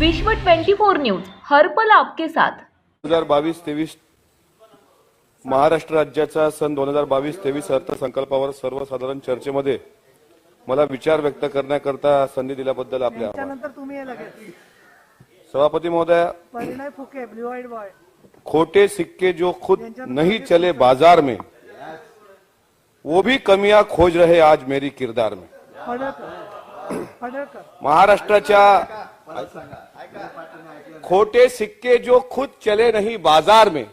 विश्व 24 न्यूज हर्पल आपके साथ. दोन हजार बावीस तेवीस महाराष्ट्र राज्याचा सन दोन हजार बावीस तेवीस अर्थसंकल्पावर सर्वसाधारण चर्चेमध्ये मला विचार व्यक्त करण्याकरता संधी दिल्याबद्दल आपले आभार. त्यानंतर तुम्ही हे लगेच. सभापती महोदय Parinay Phuke blue eyed boy खोटे सिक्के जो खुद नहीं चले बाजार में वो भी कमियां खोज रहे आज मेरी किरदार में. फडळकर. फडळकर. महाराष्ट्राच्या खोटे सिक्के जो खुद चले नहीं बाज़ार में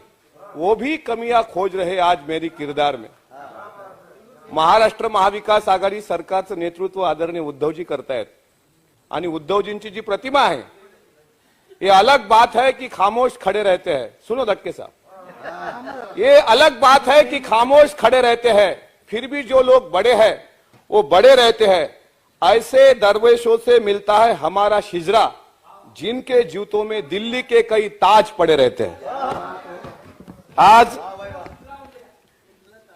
वो भी कमियाँ खोज रहे आज मेरी किरदार में। महाराष्ट्र महाविकास आघाडी सरकारचं नेतृत्व आदरणीय उद्धवजी करतायत. आणि उद्धवजींची जी की जी प्रतिमा आहे ये अलग बात है कि खामोश खड़े रहते हैं. सुनो धक्के साहब. ये अलग बात है कि खामोश खड़े रहते हैं फिर भी जो लोग बड़े हैं वो बड़े रहते हैं. ऐसे दरवेशों से मिलता है हमारा शिजरा जिनके जूतों में दिल्ली के कई ताज पड़े रहते हैं। आज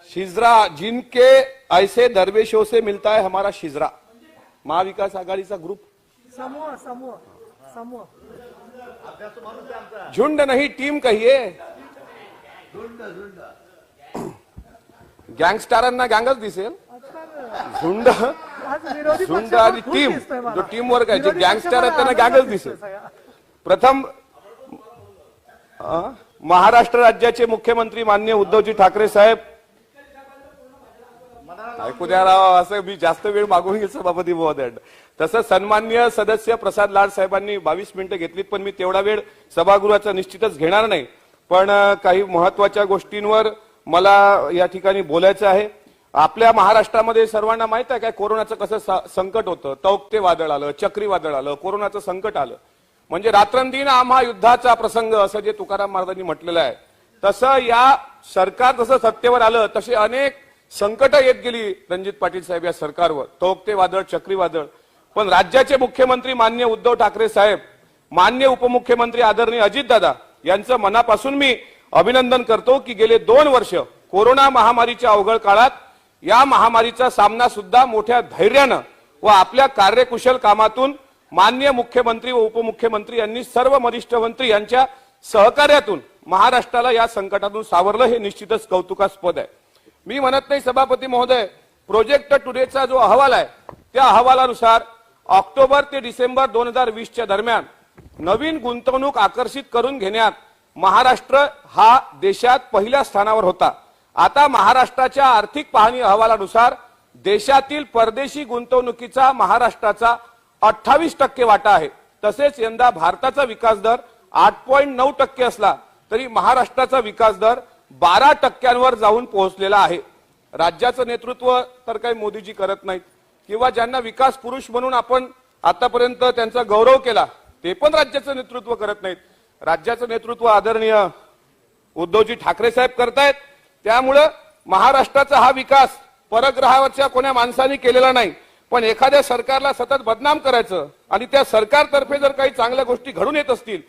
शिजरा जिनके ऐसे दरवेशों से मिलता है हमारा शिजरा। महाविकास आघाडीचा ग्रुप। समूह समूह समूह। झुंड नहीं टीम कहिए। गँगस्टारांना गँगच दिसेल। आजकाल झुंड। आणि खूप टीम. जो टीम वर्क आहे जे गँगस्टर आहेत त्यांना गँगच दिसेल. प्रथम महाराष्ट्र राज्याचे मुख्यमंत्री मान्य उद्धवजी ठाकरे साहेब. ऐकू द्या राव असं मी जास्त वेळ मागून घेईल सभापती महोदय तसं सन्मान्य सदस्य प्रसाद लाड साहेबांनी बावीस मिनिटं घेतलीत पण मी तेवढा वेळ सभागृहाचा निश्चितच घेणार नाही. पण काही महत्त्वाच्या गोष्टींवर मला या ठिकाणी बोलायचं आहे. आपल्या महाराष्ट्रामध्ये सर्वांना माहीत आहे काय कोरोनाचं कसं स- संकट होतं? तौक्ते वादळ आलं चक्रीवादळ आलं कोरोनाचं संकट आलं. म्हणजे रात्रंदिन आम्हा युद्धाचा प्रसंग असं जे तुकाराम महाराजांनी म्हटलेलं आहे तसं या सरकार जसं सत्तेवर आलं तसे अनेक संकट येत गेली रणजित पाटील साहेब या सरकारवर. तोक्ते वादळ चक्रीवादळ. पण राज्याचे मुख्यमंत्री मान्य उद्धव ठाकरे साहेब मान्य उपमुख्यमंत्री आदरणीय अजितदादा यांचं मनापासून मी अभिनंदन करतो की गेले दोन वर्ष कोरोना महामारीच्या अवघड काळात या महामारीचा सामना सुद्धा मोठ्या धैर्यानं व आपल्या कार्यकुशल कामातून मान्य मुख्यमंत्री व उपमुख्यमंत्री यांनी सर्व वरिष्ठ मंत्री यांच्या सहकार्यातून महाराष्ट्राला या संकटातून सावरलं हे निश्चितच कौतुकास्पद आहे. मी म्हणत नाही सभापती महोदय प्रोजेक्ट टुडेचा जो अहवाल आहे त्या अहवालानुसार ऑक्टोबर ते डिसेंबर दोन हजार वीसच्या दरम्यान नवीन गुंतवणूक आकर्षित करून घेण्यात महाराष्ट्र हा देशात पहिल्या स्थानावर होता. आता महाराष्ट्राच्या आर्थिक पाहणी अहवालानुसार देशातील परदेशी गुंतवणुकीचा महाराष्ट्राचा अठ्ठावीस टक्के वाटा आहे. तसेच यंदा भारताचा विकास दर आठ पॉईंट नऊ टक्के असला तरी महाराष्ट्राचा विकास दर बारा टक्क्यांवर जाऊन पोहोचलेला आहे. राज्याचं नेतृत्व तर काही मोदीजी करत नाहीत. किंवा ज्यांना विकास पुरुष म्हणून आपण आतापर्यंत त्यांचा गौरव केला ते पण राज्याचं नेतृत्व करत नाहीत. राज्याचं नेतृत्व आदरणीय उद्धवजी ठाकरे साहेब करतायत. त्यामुळं महाराष्ट्राचा हा विकास परग्रहावरच्या कोण्या माणसाने केलेला नाही. पण एखाद्या सरकारला सतत बदनाम करायचं आणि त्या सरकारतर्फे जर काही चांगल्या गोष्टी घडून येत असतील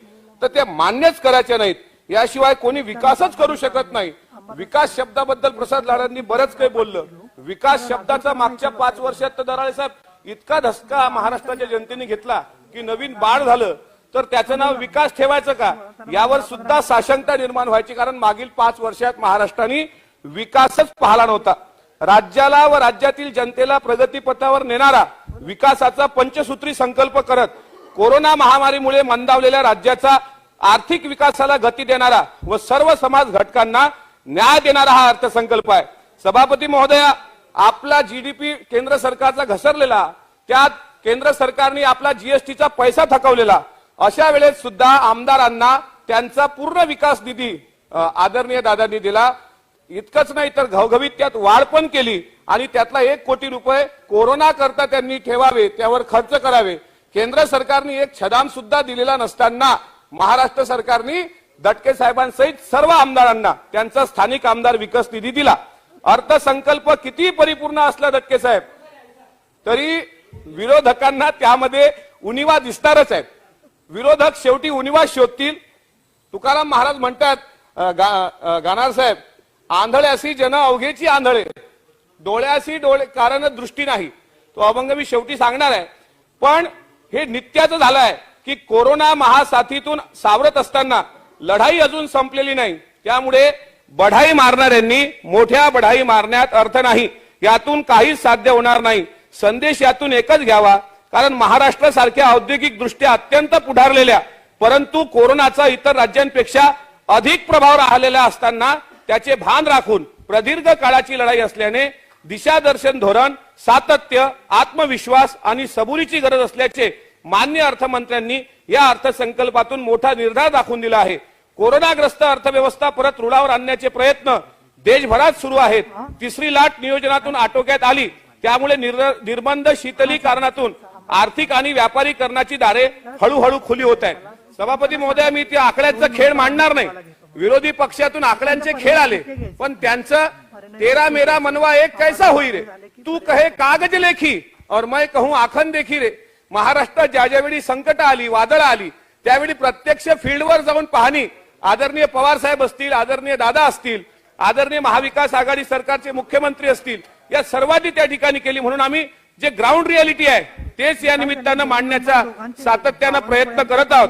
तर त्या मान्यच करायच्या नाहीत. याशिवाय कोणी विकासच करू शकत नाही. विकास शब्दाबद्दल प्रसाद लाडांनी बरंच काही बोललं. विकास शब्दाचा मागच्या पाच वर्षात तर दराळे साहेब इतका धसका महाराष्ट्राच्या जनतेने घेतला की नवीन बाळ झालं. तर त्याचं नाव विकास ठेवायचं का? यावर सुद्धा साशंकता निर्माण व्हायची कारण मागील पाच वर्षात महाराष्ट्राने विकासच पाहिला नव्हता. राज्याला व राज्यातील जनतेला प्रगतीपथावर नेणारा विकासाचा पंचसूत्री संकल्प करत कोरोना महामारीमुळे मंदावलेल्या राज्याचा आर्थिक विकासाला गती देणारा व सर्व समाज घटकांना न्याय देणारा हा अर्थसंकल्प आहे. सभापती महोदया आपला जीडीपी केंद्र सरकारचा घसरलेला त्यात केंद्र सरकारने आपला जीएसटीचा पैसा थकवलेला अशा वेळेस सुद्धा आमदारांना त्यांचा पूर्ण विकास निधी आदरणीय दादांनी दिला. इतकंच नाही तर घवघवीत त्यात वाढ पण केली आणि त्यातला एक कोटी रुपये कोरोना करता त्यांनी ठेवावे त्यावर खर्च करावे. केंद्र सरकारने एक छदाम सुद्धा दिलेला नसताना महाराष्ट्र सरकारने दटके साहेबांसहित सर्व आमदारांना त्यांचा स्थानिक आमदार विकास निधी दिला. अर्थसंकल्प किती परिपूर्ण असला दटके साहेब तरी विरोधकांना त्यामध्ये उणिवा दिसणारच आहेत. विरोधक शेवटी उनिवास शोधतील. तुकाराम महाराज म्हणतात गाणार गा- साहेब आंधळ्यासी जन अवघेची आंधळे. डोळ्यासी डोळे कारण दृष्टी नाही. तो अभंग मी शेवटी सांगणार आहे. पण हे नित्याचं झालं आहे की कोरोना महासाथीतून सावरत असताना लढाई अजून संपलेली नाही. त्यामुळे बढाई मारणाऱ्यांनी मोठ्या बढाई मारण्यात अर्थ नाही. यातून काहीच साध्य होणार नाही. संदेश यातून एकच घ्यावा कारण महाराष्ट्र सारख्या औद्योगिक दृष्ट्या अत्यंत पुढारलेल्या परंतु कोरोनाचा इतर राज्यांपेक्षा अधिक प्रभाव राहिलेला असताना त्याचे भान राखून प्रदीर्घ काळाची लढाई असल्याने दिशादर्शन धोरण सातत्य आत्मविश्वास आणि सबुरीची गरज असल्याचे मान्य अर्थमंत्र्यांनी या अर्थसंकल्पातून मोठा निर्धार दाखवून दिला आहे. कोरोनाग्रस्त अर्थव्यवस्था परत रुळावर आणण्याचे प्रयत्न देशभरात सुरू आहेत. तिसरी लाट नियोजनातून आटोक्यात आली. त्यामुळे निर- निर्बंध शीतलीकरणातून आर्थिक आणि व्यापारीकरणाची दारे हळूहळू खुली होत आहेत. सभापती महोदय मी त्या आकड्याचा खेळ मांडणार नाही. विरोधी पक्षातून आकड्यांचे खेळ आले. पण त्यांचं तेरा मेरा मनवा एक कैसा होई रे? तू कहे कागज लेखी और मैं कहूं आखन देखी रे. महाराष्ट्रात ज्या ज्यावेळी संकट आली वादळ आली त्यावेळी प्रत्यक्ष फील्डवर जाऊन पाहणी. आदरणीय पवार साहेब असतील आदरणीय दादा असतील आदरणीय महाविकास आघाडी सरकारचे मुख्यमंत्री असतील या सर्वांनी त्या ठिकाणी केली म्हणून आम्ही जे ग्राउंड रियालिटी आहे तेच या निमित्तानं मांडण्याचा सातत्यानं प्रयत्न करत आहोत.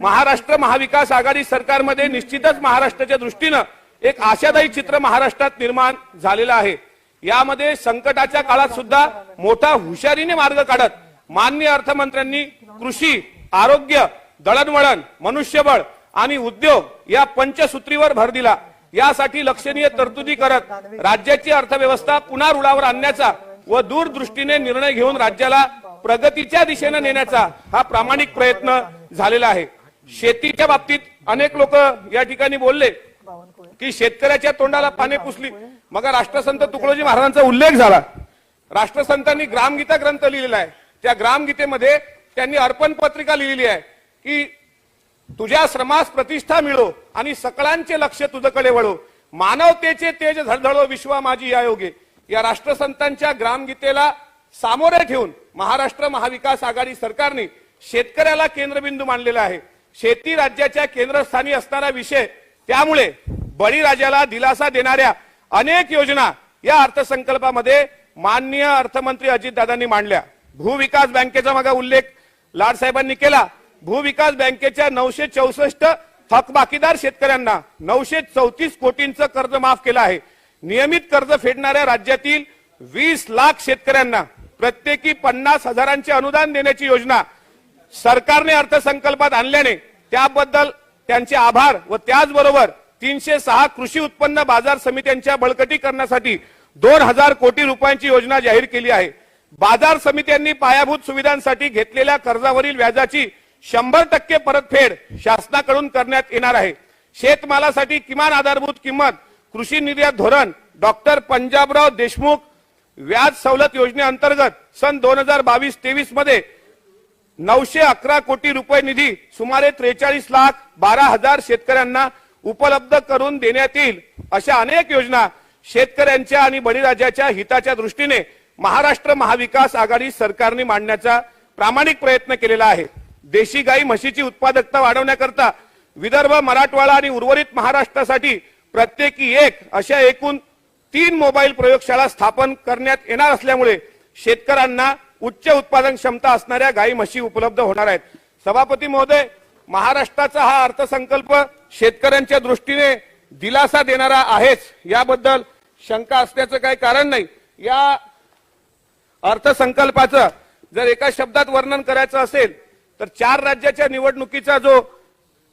महाराष्ट्र महाविकास आघाडी सरकारमध्ये निश्चितच महाराष्ट्राच्या दृष्टीनं एक आशादायी चित्र महाराष्ट्रात निर्माण झालेलं आहे. यामध्ये संकटाच्या काळात सुद्धा मोठा हुशारीने मार्ग काढत मान्य अर्थमंत्र्यांनी कृषी आरोग्य दळणवळण मनुष्यबळ आणि उद्योग या पंचसूत्रीवर भर दिला. यासाठी लक्षणीय तरतुदी करत राज्याची अर्थव्यवस्था पुन्हा रुळावर आणण्याचा व दूरदृष्टीने निर्णय घेऊन राज्याला प्रगतीच्या दिशेने नेण्याचा हा प्रामाणिक प्रयत्न झालेला आहे. शेतीच्या बाबतीत अनेक लोक या ठिकाणी बोलले की शेतकऱ्याच्या तोंडाला पाने पुसली. मग राष्ट्रसंत तुकडोजी महाराजांचा उल्लेख झाला. राष्ट्रसंतांनी ग्रामगीता ग्रंथ लिहिलेला आहे. त्या ग्रामगीतेमध्ये त्यांनी अर्पण पत्रिका लिहिली आहे की तुझ्या श्रमास प्रतिष्ठा मिळो आणि सकळांचे लक्ष तुझकडे वळो. मानवतेचे तेज झळझळो विश्वा माझी या योगे. या राष्ट्रसंतांच्या ग्रामगीतेला सामोरे ठेवून महाराष्ट्र महाविकास आघाडी सरकारने शेतकऱ्याला केंद्रबिंदू मानलेला आहे. शेती राज्याच्या केंद्रस्थानी असणारा विषय त्यामुळे बळीराजाला दिलासा देणाऱ्या अनेक योजना या अर्थसंकल्पामध्ये माननीय अर्थमंत्री अजितदादांनी मांडल्या. भूविकास बँकेचा मागा उल्लेख लाडसाहेबांनी केला. भूविकास बँकेच्या नऊशे चौसष्ट थकबाकीदार शेतकऱ्यांना नऊशे चौतीस कोटींचं कर्ज माफ केलं आहे. नियमित कर्ज फेडणाऱ्या राज्यातील वीस लाख शेतकऱ्यांना प्रत्येकी पन्नास हजारांचे अनुदान देण्याची योजना सरकारने अर्थसंकल्पात आणल्याने त्याबद्दल त्यांचे आभार व त्याचबरोबर तीनशे सहा कृषी उत्पन्न बाजार समित्यांच्या बळकटीकरणासाठी दोन हजार कोटी रुपयांची योजना जाहीर केली आहे. बाजार समित्यांनी पायाभूत सुविधांसाठी घेतलेल्या कर्जावरील व्याजाची शंभर टक्के परतफेड शासनाकडून करण्यात येणार आहे. शेतमालासाठी किमान आधारभूत किंमत कृषी निर्यात धोरण डॉक्टर पंजाबराव देशमुख व्याज सवलत योजनेअंतर्गत सन दोन हजार बावीस तेवीसमध्ये नऊशे अकरा कोटी रुपये निधी सुमारे त्रेचाळीस लाख बारा हजार शेतकऱ्यांना उपलब्ध करून देण्यात येईल अशा अनेक योजना शेतकऱ्यांच्या आणि बळीराजाच्या हिताच्या दृष्टीने महाराष्ट्र महाविकास आघाडी सरकारने मांडण्याचा प्रामाणिक प्रयत्न केलेला आहे. देशी गाई म्हशीची उत्पादकता वाढवण्याकरता विदर्भ मराठवाडा आणि उर्वरित महाराष्ट्रासाठी प्रत्येकी एक अशा एकूण तीन मोबाईल प्रयोगशाळा स्थापन करण्यात येणार असल्यामुळे शेतकऱ्यांना उच्च उत्पादन क्षमता असणाऱ्या गाई म्हशी उपलब्ध होणार आहेत. सभापती महोदय महाराष्ट्राचा हा अर्थसंकल्प शेतकऱ्यांच्या दृष्टीने दिलासा देणारा आहेच. याबद्दल शंका असण्याचं काही कारण नाही. या अर्थसंकल्पाचं जर एका शब्दात वर्णन करायचं असेल तर चार राज्याच्या निवडणुकीचा जो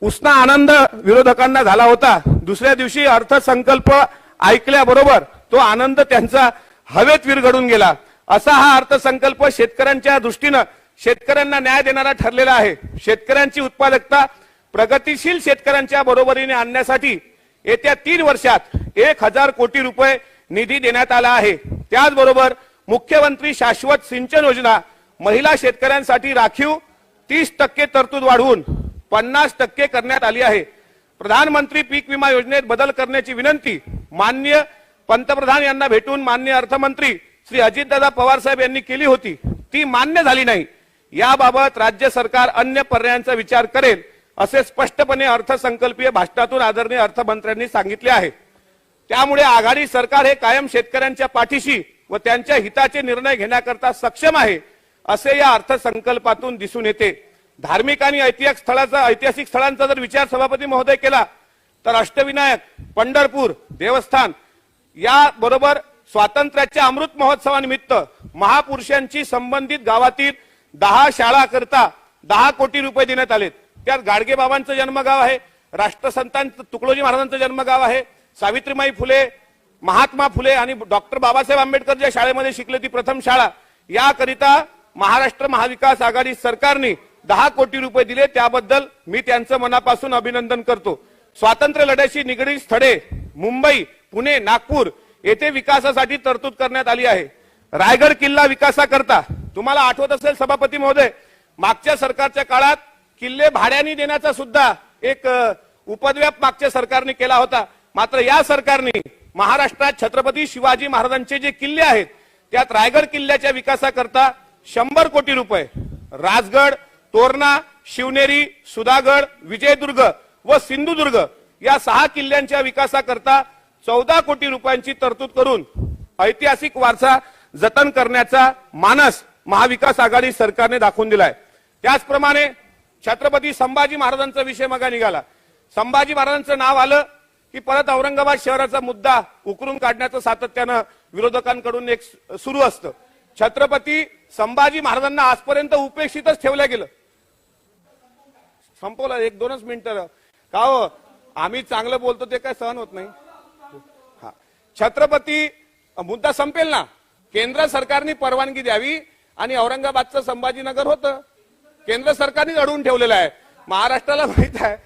उष्णा आनंद विरोधकांना झाला होता दुसऱ्या दिवशी अर्थसंकल्प ऐकल्याबरोबर तो आनंद त्यांचा हवेत विरघडून गेला. असा हा अर्थसंकल्प शेतकऱ्यांच्या दृष्टीनं शेतकऱ्यांना न्याय देणारा ठरलेला आहे. शेतकऱ्यांची उत्पादकता प्रगतीशील शेतकऱ्यांच्या बरोबरीने आणण्यासाठी येत्या तीन वर्षात एक हजार कोटी रुपये निधी देण्यात आला आहे. त्याचबरोबर मुख्यमंत्री शाश्वत सिंचन योजना महिला शेतकऱ्यांसाठी राखीव तीस टक्के तरतूद वाढवून पन्नास टक्के करण्यात आली आहे. प्रधानमंत्री पीक विमा योजनेत बदल करण्याची विनंती मान्य पंतप्रधान यांना भेटून मान्य अर्थमंत्री श्री अजितदादा पवार साहेब यांनी केली होती. ती मान्य झाली नाही. याबाबत राज्य सरकार अन्य पर्यायांचा विचार करेल असे स्पष्टपणे अर्थसंकल्पीय भाषणातून आदरणीय अर्थमंत्र्यांनी सांगितले आहे. त्यामुळे आघाडी सरकार हे कायम शेतकऱ्यांच्या पाठीशी व त्यांच्या हिताचे निर्णय घेण्याकरता सक्षम आहे असे या अर्थसंकल्पातून दिसून येते. धार्मिक आणि ऐतिहासिक स्थळाचा ऐतिहासिक स्थळांचा जर विचार सभापती महोदय केला तर अष्टविनायक पंढरपूर देवस्थान या बरोबर स्वातंत्र्याच्या अमृत महोत्सवानिमित्त महापुरुषांची संबंधित गावातील दहा शाळा करता दहा कोटी रुपये देण्यात आलेत. त्यात गाडगेबाबांचं जन्मगाव आहे राष्ट्रसंतांचं तुकडोजी महाराजांचं जन्मगाव आहे सावित्रीमाई फुले महात्मा फुले आणि डॉक्टर बाबासाहेब आंबेडकर ज्या शाळेमध्ये शिकले ती प्रथम शाळा. याकरिता महाराष्ट्र महाविकास आघाडी सरकारने दहा कोटी रुपये दिले त्याबद्दल मी त्यांचं मनापासून अभिनंदन करतो. स्वातंत्र्य लढ्याशी निगडीत स्थळे मुंबई पुणे नागपूर येथे विकासासाठी तरतूद करण्यात आली आहे. रायगड किल्ला विकासाकरता तुम्हाला आठवत असेल सभापती महोदय मागच्या सरकारच्या काळात किल्ले भाड्याने देण्याचा सुद्धा एक उपद्व्याप मागच्या सरकारने केला होता. मात्र या सरकारने महाराष्ट्रात छत्रपती शिवाजी महाराजांचे जे किल्ले आहेत त्यात रायगड किल्ल्याच्या विकासाकरता शंभर कोटी रुपये राजगड तोरणा शिवनेरी सुधागड विजयदुर्ग व सिंधुदुर्ग या सहा किल्ल्यांच्या विकासाकरता चौदा कोटी रुपयांची तरतूद करून ऐतिहासिक वारसा जतन करण्याचा मानस महाविकास आघाडी सरकारने दाखवून दिलाय. त्याचप्रमाणे छत्रपती संभाजी महाराजांचा विषय मगा निघाला. संभाजी महाराजांचं नाव आलं की परत औरंगाबाद शहराचा मुद्दा उकरून काढण्याचं सातत्यानं विरोधकांकडून एक सुरू असतं. छत्रपती संभाजी महाराजांना आजपर्यंत उपेक्षितच ठेवलं गेलं. संपवलं एक दोनच मिनिटं का हो? आम्ही चांगलं बोलतो ते काय सहन होत नाही. हा. छत्रपती मुद्दा संपेल ना. केंद्र सरकारने परवानगी द्यावी आणि औरंगाबादचं संभाजीनगर होतं. केंद्र सरकारने अडवून ठेवलेलं आहे. महाराष्ट्राला माहीत आहे.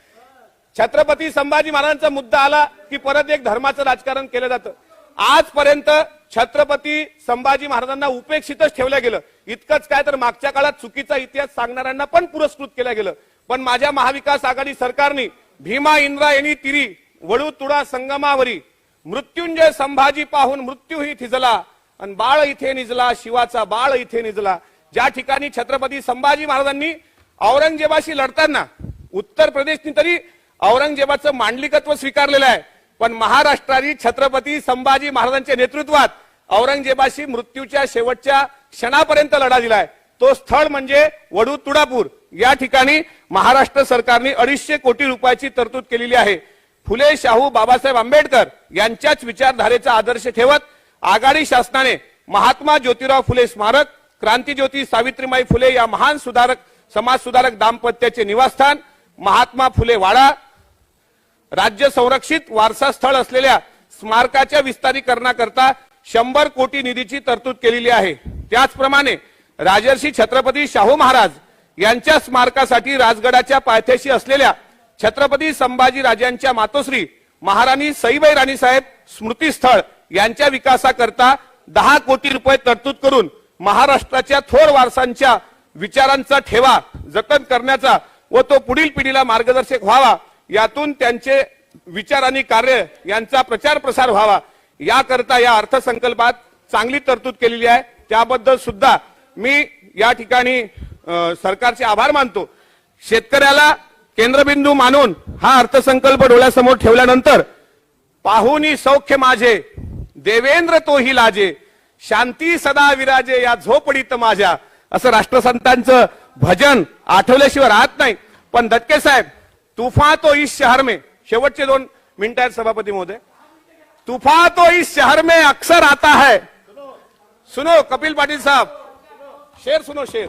छत्रपती संभाजी महाराजांचा मुद्दा आला की परत एक धर्माचं राजकारण केलं जातं. आजपर्यंत छत्रपती संभाजी महाराजांना उपेक्षितच ठेवलं गेलं. इतकंच काय तर मागच्या काळात चुकीचा इतिहास सांगणाऱ्यांना पण पुरस्कृत केलं गेलं. पण माझ्या महाविकास आघाडी सरकारने भीमा इंद्रायणी तिरी वळू तुडा संगमावरी मृत्युंजय संभाजी पाहून मृत्यूही थिजला आणि बाळ इथे निजला शिवाचा बाळ इथे निजला. ज्या ठिकाणी छत्रपती संभाजी महाराजांनी औरंगजेबाशी लढताना उत्तर प्रदेशनी तरी औरंगजेबाचं मांडलिकत्व स्वीकारलेलं आहे. पण महाराष्ट्राने छत्रपती संभाजी महाराजांच्या नेतृत्वात औरंगजेबाशी मृत्यूच्या शेवटच्या क्षणापर्यंत लढा दिलाय. तो स्थळ म्हणजे वडू तुडापूर. या ठिकाणी महाराष्ट्र सरकारने अडीचशे कोटी रुपयाची तरतूद केलेली आहे. फुले शाहू बाबासाहेब आंबेडकर यांच्याच विचारधारेचा आदर्श ठेवत आघाडी शासनाने महात्मा ज्योतिराव फुले स्मारक क्रांतीज्योती सावित्रीमाई फुले या महान सुधारक समाज सुधारक दाम्पत्याचे निवासस्थान महात्मा फुले वाडा राज्य संरक्षित वारसा स्थळ असलेल्या स्मारकाच्या विस्तारीकरणाकरता शंभर कोटी निधीची तरतूद केलेली आहे. त्याचप्रमाणे राजर्षी छत्रपती शाहू महाराज यांच्या स्मारकासाठी राजगडाच्या पायथ्याशी असलेल्या छत्रपती संभाजी राजांच्या मातोश्री महाराणी सईबाई राणीसाहेब स्मृतीस्थळ यांच्या विकासाकरता दहा कोटी रुपये तरतूद करून महाराष्ट्राच्या थोर वारसांच्या विचारांचा ठेवा जतन करण्याचा व तो पुढील पिढीला मार्गदर्शक व्हावा यातून त्यांचे विचार आणि कार्य यांचा प्रचार प्रसार व्हावा. याकरता या अर्थसंकल्पात चांगली तरतूद केलेली आहे. त्याबद्दल सुद्धा मी या ठिकाणी सरकारचे आभार मानतो. शेतकऱ्याला केंद्रबिंदू मानून हा अर्थसंकल्प डोळ्यासमोर ठेवल्यानंतर पाहुनी सौख्य माझे देवेंद्र तोही लाजे शांती सदा विराजे या झोपडीत माझ्या असं राष्ट्रसंतांचं भजन आठवल्याशिवाय राहत नाही. पण दटके साहेब तुफा तो इस शहर में. शेवटचे दोन मिनिटं आहेत सभापती महोदय. तूफा तो इस शहर में अक्सर आता है। सुनो कपिल पाटिल साहब। शेर सुनो शेर।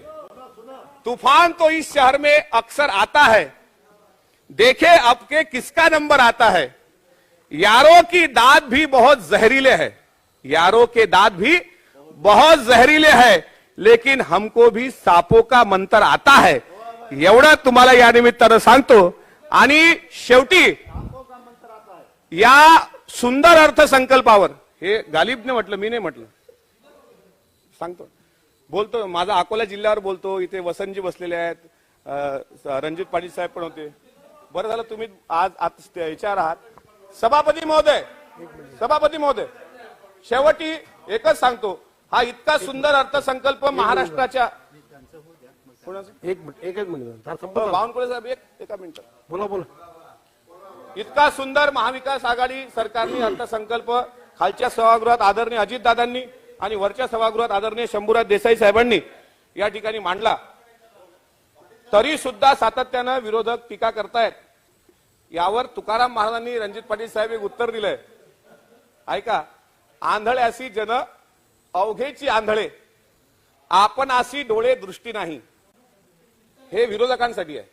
तूफान तो इस शहर में अक्सर आता है। देखे अब के किसका नंबर आता है। यारों की दाद भी बहुत जहरीले है। यारों के दाद भी बहुत जहरीले है। लेकिन हमको भी सांपों का मंत्र आता है। एवढं तुम्हाला या निमित्तानं सांगतो। आणि शेवटी या सुंदर अर्थसंकल्पावर. हे गालिबने म्हटलं मी नाही म्हटलं. सांगतो. बोलतो माझा अकोला जिल्ह्यावर बोलतो इथे वसंतजी बसलेले आहेत. रणजित पाटील साहेब पण होते. बरं झालं तुम्ही आज आत याच्यावर आहात. सभापती महोदय सभापती महोदय शेवटी एकच सांगतो हा इतका सुंदर अर्थसंकल्प महाराष्ट्राच्या? एक मिनिट एकच मिनिट. बावनकुळे साहेब एक एका मिनिटात. बोला बोला. इतका सुंदर महाविकास आघाडी सरकारने अर्थसंकल्प खालच्या सभागृहात आदरणीय अजितदादांनी आणि वरच्या सभागृहात आदरणीय शंभूराज देसाई साहेबांनी या ठिकाणी मांडला. तरी सुद्धा सातत्यानं विरोधक टीका करतायत. यावर तुकाराम महाराजांनी रणजित पाटील साहेब एक उत्तर दिलंय. ऐका आंधळ्याशी जन अवघेची आंधळे आपण अशी डोळे दृष्टी नाही. हे विरोधकांसाठी आहे.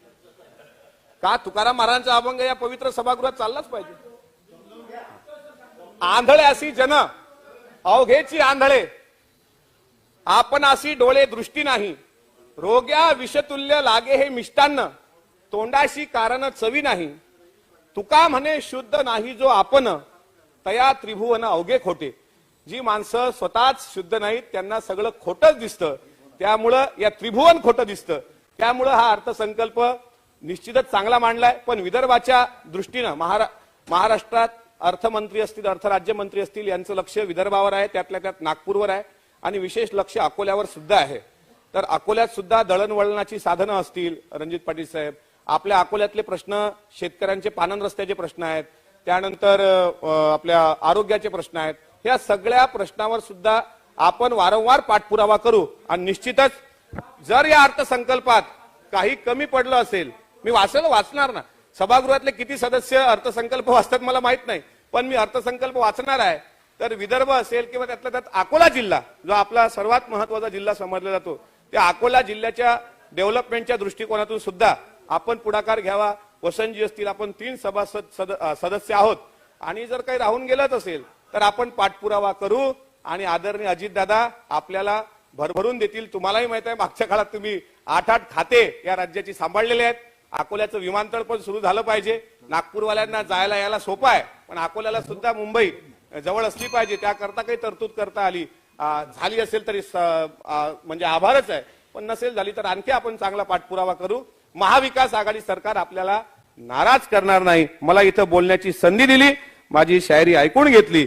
का तुकाराम महाराजांचा अभंग या पवित्र सभागृहात चाललाच पाहिजे? आंधळे अशी जन अवघेची आंधळे. आपण अशी डोळे दृष्टी नाही. रोग्या विषतुल्य लागे हे मिष्टान्न. तोंडाशी कारण चवी नाही. तुका म्हणे शुद्ध नाही जो आपण. तया त्रिभुवन अवघे खोटे. जी माणसं स्वतःच शुद्ध नाहीत त्यांना सगळं खोटच दिसतं. त्यामुळं या त्रिभुवन खोटं दिसतं. त्यामुळं हा अर्थसंकल्प निश्चितच चांगला मांडलाय. पण विदर्भाच्या दृष्टीनं महारा महाराष्ट्रात अर्थमंत्री असतील अर्थराज्यमंत्री असतील यांचं लक्ष विदर्भावर आहे त्यातल्या त्यात नागपूरवर आहे. आणि विशेष लक्ष अकोल्यावर सुद्धा आहे. तर अकोल्यात सुद्धा दळणवळणाची साधनं असतील रणजित पाटील साहेब. आपल्या अकोल्यातले प्रश्न शेतकऱ्यांचे पानन रस्त्याचे प्रश्न आहेत. त्यानंतर आपल्या आरोग्याचे प्रश्न आहेत. या सगळ्या प्रश्नावर सुद्धा आपण वारंवार पाठपुरावा करू. आणि निश्चितच जर या अर्थसंकल्पात काही कमी पडलं असेल मी वाचलं वाचणार ना. सभागृहातले किती सदस्य अर्थसंकल्प वाचतात मला माहीत नाही. पण मी अर्थसंकल्प वाचणार आहे. तर विदर्भ असेल किंवा त्यातला त्यात अकोला जिल्हा जो आपला सर्वात महत्त्वाचा जिल्हा समजला जातो त्या अकोला जिल्ह्याच्या डेव्हलपमेंटच्या दृष्टिकोनातून सुद्धा आपण पुढाकार घ्यावा. वसंतजी असतील आपण तीन सभासद सद- सदस्य आहोत. आणि जर काही राहून गेलंच असेल तर आपण पाठपुरावा करू आणि आदरणीय अजितदादा आपल्याला भरभरून देतील. तुम्हालाही माहीत आहे मागच्या काळात तुम्ही आठ आठ खाते या राज्याची सांभाळलेले आहेत. अकोल्याचं विमानतळ पण सुरू झालं पाहिजे. नागपूरवाल्यांना जायला यायला सोपं आहे. पण अकोल्याला सुद्धा मुंबई जवळ असली पाहिजे. त्याकरता काही तरतूद करता आली. झाली असेल तरी म्हणजे आभारच आहे. पण नसेल झाली तर आणखी आपण चांगला पाठपुरावा करू. महाविकास आघाडी सरकार आपल्याला नाराज करणार नाही. मला इथं बोलण्याची संधी दिली. माझी शायरी ऐकून घेतली.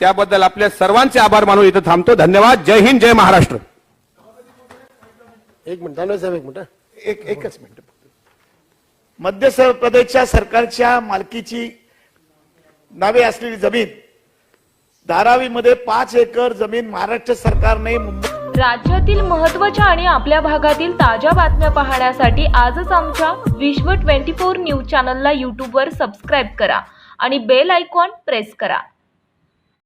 त्याबद्दल आपल्या सर्वांचे आभार मानून इथं थांबतो. धन्यवाद. जय हिंद जय महाराष्ट्र. एक मिनिट साहेब एक मिनिट. एक एकच मिनिट. मध्य सर- प्रदेशच्या सरकारच्या मालकीची नावे असलेली जमीन. धारावीमध्ये पाच एकर जमीन महाराष्ट्र सरकारने मुंबई राज्यातील महत्त्वाच्या आणि आपल्या भागातील ताज्या बातम्या पाहण्यासाठी आजच आमच्या विश्व 24 न्यूज चॅनलला यूट्यूबवर सबस्क्राईब करा आणि बेल आयकॉन प्रेस करा.